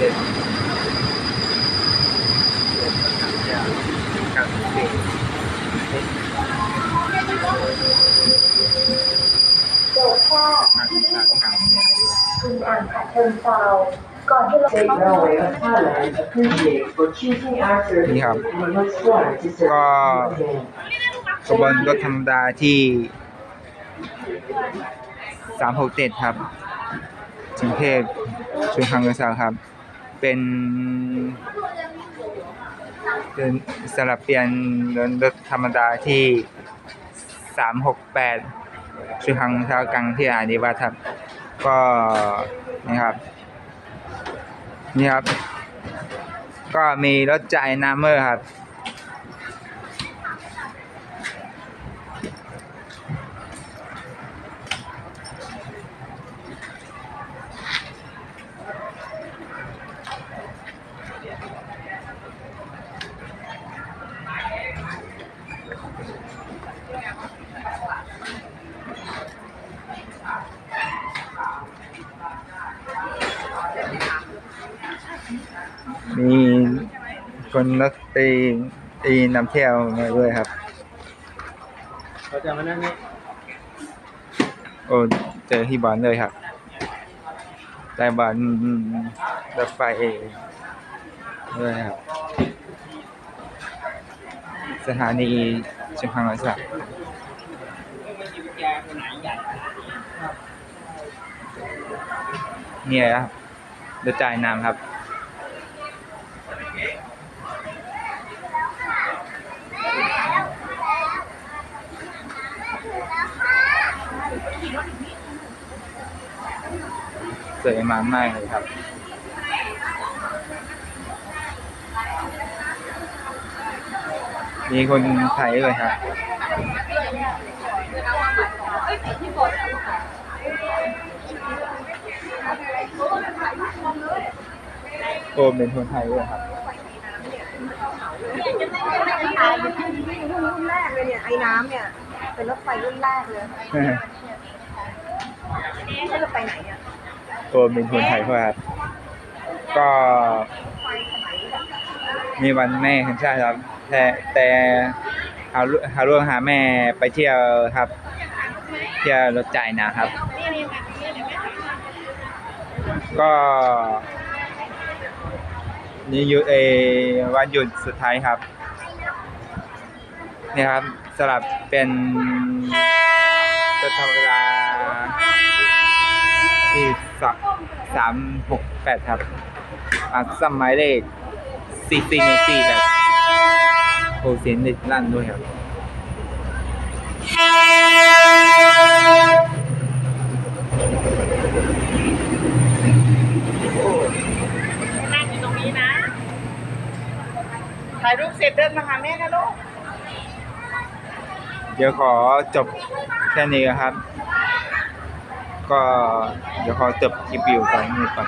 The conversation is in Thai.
เด็ค่ที่คุณอ่านขัดเชิงเซาก่อนที่เราจะเข้าไปข้าหลังนี้นี่ครับก็ขบวนรถธรรมดาที่สามหกเจ็ดครับกรุงเทพชุมทางเงินสาครับ เป็นเป็นสลับเปลี่ยนรถธรรมดาที่สามหกแปดชุมพรเงินสากลางที่อานิวัฒน์ครับ ก็นี่ครับ นี่ครับ ก็มีรถจ่ายนาเมอร์ครับ มีคนนักตีตีนำเที่ยวมาด้วยครับเราจะมานั่งนี่โอ้เจอที่บอลเลยครับแต่บอลรถไฟด้วยครับ สถานีชุมพรร้อยสักเนี่ยครับรถจ่ายน้ำครับ สวยมากมากเลยครับมีคนไทยเลยครับโอมเป็นคนไทยด้วยครับตายเป็นรุ่นแรกเลยเนี่ยไอ้น้ำเนี่ย เป็นรถไฟรุ่นแรกเลยแล้วเราไปไหนอะ โอมเป็นคนไทยครับ ก็มีวันแม่แห่งชาติครับ แต่แต่หาลูหาลูกหาแม่ไปเที่ยวครับ เที่ยวรถจ่ายนะครับ ก็นี่อยู่เอวันหยุดสุดท้ายครับนี่ครับสลับเป็นธรรมดา สามสามหกแปดครับอะสมัยเลขสี่สี่หนึ่งสี่แบบโอเสียงนิดลั่นด้วยครับนั่งอยู่ตรงนี้นะ ถ่ายรูปเสร็จเดินมาหาแม่นะลูก เดี๋ยวขอจบแค่นี้ครับ ก็เดี๋ยวขอจบคลิปวิวก่อนนี่ก่อน